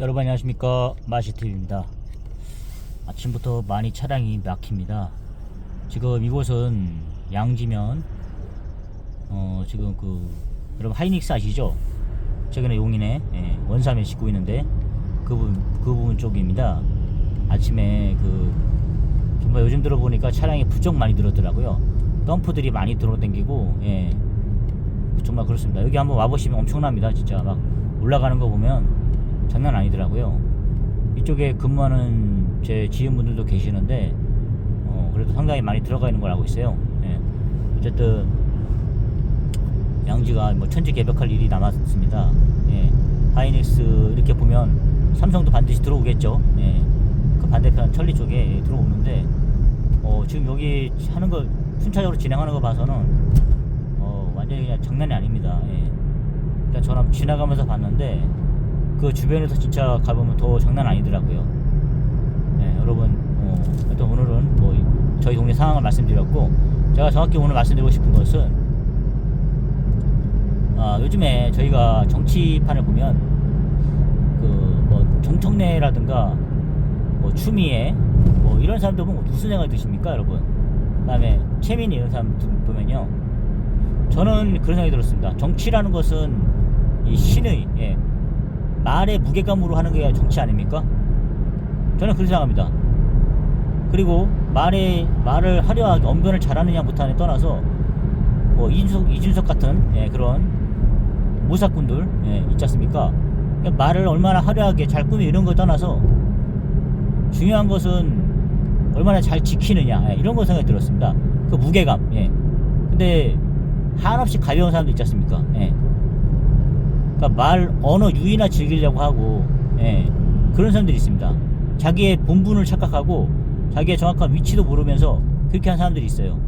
여러분 안녕하십니까? 마시TV입니다. 아침부터 많이 차량이 막힙니다. 지금 이곳은 양지면 어 지금 그 여러분 하이닉스 아시죠? 최근에 용인에 예, 원삼에 짓고 있는데 그 부분 그 부분 쪽입니다. 아침에 그 정말 요즘 들어보니까 차량이 부쩍 많이 늘었더라고요. 덤프들이 많이 들어다니고 예. 정말 그렇습니다. 여기 한번 와보시면 엄청납니다. 진짜 막 올라가는 거 보면 장난 아니더라고요. 이쪽에 근무하는 제 지인분들도 계시는데 어, 그래도 상당히 많이 들어가 있는 걸 알고 있어요. 예. 어쨌든 양지가 뭐 천지 개벽할 일이 남았습니다. 예. 하이닉스 이렇게 보면 삼성도 반드시 들어오겠죠. 예. 그 반대편 천리 쪽에 예, 들어오는데 어, 지금 여기 하는 거 순차적으로 진행하는 거 봐서는 어, 완전히 그냥 장난이 아닙니다. 예. 그러니까 저는 지나가면서 봤는데 그 주변에서 진짜 가보면 더 장난 아니더라고요. 네, 여러분, 어, 하여튼 오늘은 뭐 이- 저희 동네 상황을 말씀드렸고, 제가 정확히 오늘 말씀드리고 싶은 것은, 아, 요즘에 저희가 정치판을 보면, 그, 뭐, 정청래라든가, 뭐, 추미애, 뭐, 이런 사람들 보면 무슨 생각이 드십니까, 여러분? 그 다음에, 최민희 이런 사람 보면요. 저는 그런 생각이 들었습니다. 정치라는 것은 이 신의, 예, 말의 무게감으로 하는 게 정치 아닙니까? 저는 그렇게 생각합니다. 그리고 말에 말을 화려하게 언변을 잘하느냐 못하느냐 떠나서 뭐 이준석 이준석 같은 예, 그런 모사꾼들 예, 있지 않습니까? 그러니까 말을 얼마나 화려하게 잘 꾸미 이런 거 떠나서 중요한 것은 얼마나 잘 지키느냐 예, 이런 거 생각이 들었습니다. 그 무게감. 예. 근데 한없이 가벼운 사람도 있지 않습니까? 예. 그러니까 말 언어 유의나 즐기려고 하고 예, 그런 사람들이 있습니다. 자기의 본분을 착각하고 자기의 정확한 위치도 모르면서 그렇게 한 사람들이 있어요.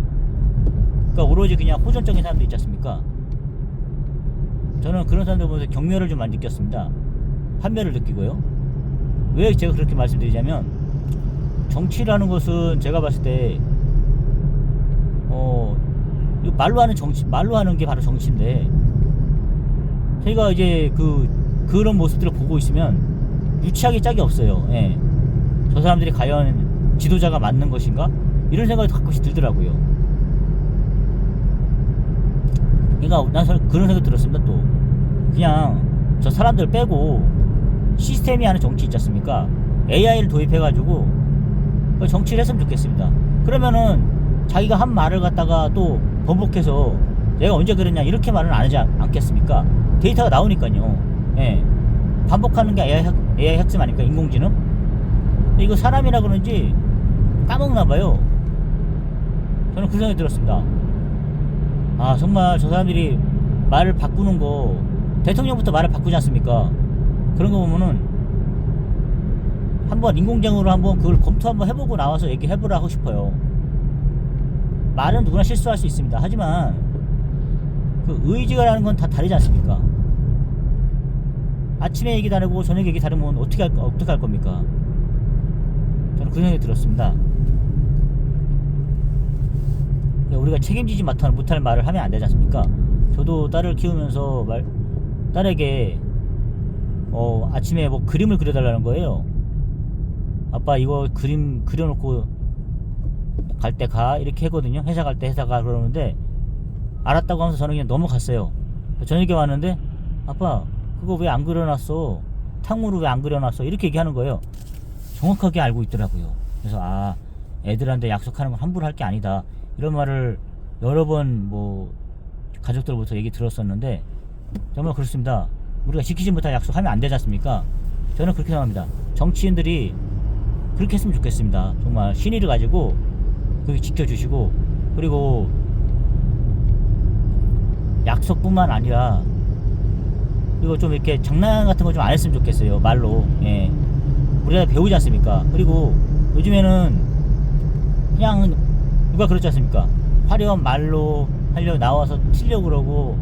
그러니까 오로지 그냥 호전적인 사람들 있지 않습니까? 저는 그런 사람들 보면서 경멸을 좀 많이 느꼈습니다. 판매를 느끼고요. 왜 제가 그렇게 말씀드리냐면 정치라는 것은 제가 봤을 때 어, 말로 하는 정치, 말로 하는 게 바로 정치인데 저희가 이제 그 그런 모습들을 보고 있으면 유치하기 짝이 없어요. 예. 저 사람들이 과연 지도자가 맞는 것인가? 이런 생각이 가끔씩 들더라고요. 그러니까 난 서- 그런 생각이 들었습니다. 또 그냥 저 사람들 빼고 시스템이 하는 정치 있지 않습니까? AI를 도입해가지고 그 정치를 했으면 좋겠습니다. 그러면은 자기가 한 말을 갖다가 또 번복해서 내가 언제 그랬냐 이렇게 말은 안 하지 않- 않겠습니까? 데이터가 나오니까요. 예. 반복하는 게 AI, 학, AI 학습 아닙니까? 인공지능? 이거 사람이라 그런지 까먹나 봐요. 저는 그 생각이 들었습니다. 아, 정말 저 사람들이 말을 바꾸는 거, 대통령부터 말을 바꾸지 않습니까? 그런 거 보면은 한번 인공지능으로 한번 그걸 검토 한번 해보고 나와서 얘기해보라 하고 싶어요. 말은 누구나 실수할 수 있습니다. 하지만 그 의지가라는 건 다 다르지 않습니까? 아침에 얘기 다르고 저녁에 얘기 다르면 어떻게 할, 어떻게 할 겁니까? 저는 그 생각이 들었습니다. 우리가 책임지지 못할, 말을 하면 안 되지 않습니까? 저도 딸을 키우면서 말, 딸에게 어, 아침에 뭐 그림을 그려달라는 거예요. 아빠 이거 그림 그려놓고 갈 때 가 이렇게 하거든요. 회사 갈 때 회사 가 그러는데 알았다고 하면서 저는 그냥 넘어갔어요. 저녁에 왔는데 아빠 그거 왜 안 그려놨어? 탕후루 왜 안 그려놨어? 이렇게 얘기하는 거예요. 정확하게 알고 있더라고요. 그래서 아 애들한테 약속하는 건 함부로 할 게 아니다. 이런 말을 여러 번 뭐 가족들부터 얘기 들었었는데 정말 그렇습니다. 우리가 지키지 못할 약속하면 안 되지 않습니까? 저는 그렇게 생각합니다. 정치인들이 그렇게 했으면 좋겠습니다. 정말 신의를 가지고 그렇게 지켜주시고 그리고 약속뿐만 아니라 그리고 좀 이렇게 장난 같은 거 좀 안 했으면 좋겠어요. 말로. 예. 우리가 배우지 않습니까? 그리고 요즘에는 그냥 누가 그렇지 않습니까? 화려한 말로 하려고 나와서 튀려고 그러고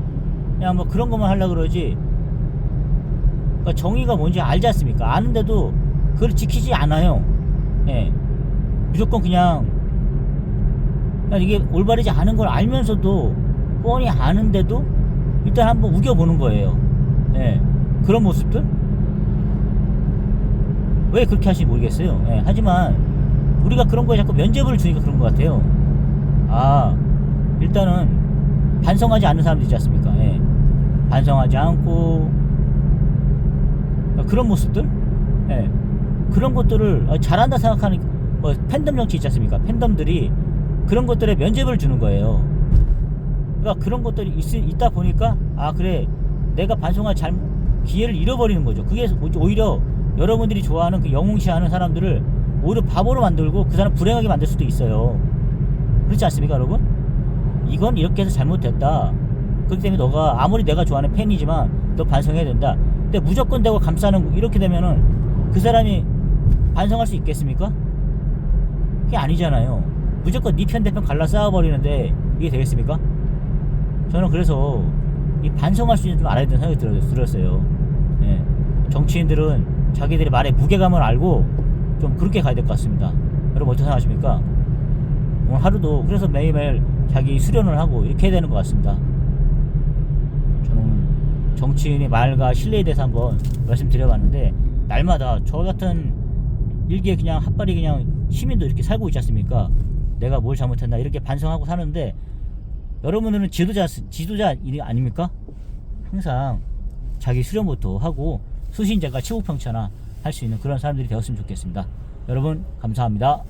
그냥 뭐 그런 것만 하려고 그러지 그러니까 정의가 뭔지 알지 않습니까? 아는데도 그걸 지키지 않아요. 예. 무조건 그냥, 그냥 이게 올바르지 않은 걸 알면서도 뻔히 아는데도 일단 한번 우겨보는 거예요. 예. 그런 모습들? 왜 그렇게 하시는지 모르겠어요. 예, 하지만 우리가 그런 거에 자꾸 면죄부를 주니까 그런 것 같아요. 아, 일단은 반성하지 않는 사람들 있지 않습니까? 예. 반성하지 않고 그런 모습들, 예. 그런 것들을 어, 잘한다 생각하는 뭐 팬덤 정치 있지 않습니까? 팬덤들이 그런 것들에 면죄부를 주는 거예요. 그러니까 그런 것들이 있, 있다 보니까 아 그래 내가 반성할 잘 기회를 잃어버리는 거죠. 그게 오히려 여러분들이 좋아하는 그 영웅시하는 사람들을 오히려 바보로 만들고 그 사람 불행하게 만들 수도 있어요. 그렇지 않습니까, 여러분? 이건 이렇게 해서 잘못됐다. 그렇기 때문에 너가 아무리 내가 좋아하는 팬이지만 너 반성해야 된다. 근데 무조건 대고 감싸는 이렇게 되면은 그 사람이 반성할 수 있겠습니까? 그게 아니잖아요. 무조건 네 편 대편 갈라 싸워버리는데 이게 되겠습니까? 저는 그래서 이 반성할 수 있는 좀 알아야 된다는 생각이 들었- 들었어요. 예. 정치인들은 자기들의 말의 무게감을 알고 좀 그렇게 가야 될 것 같습니다. 여러분 어떻게 생각하십니까? 오늘 하루도 그래서 매일매일 자기 수련을 하고 이렇게 해야 되는 것 같습니다. 저는 정치인의 말과 신뢰에 대해서 한번 말씀드려봤는데 날마다 저 같은 일기에 그냥 핫발이 그냥 시민도 이렇게 살고 있지 않습니까? 내가 뭘 잘못했나 이렇게 반성하고 사는데 여러분들은 지도자 지도자 일 아닙니까? 항상 자기 수련부터 하고 수신자가 치부평차나 할 수 있는 그런 사람들이 되었으면 좋겠습니다. 여러분 감사합니다.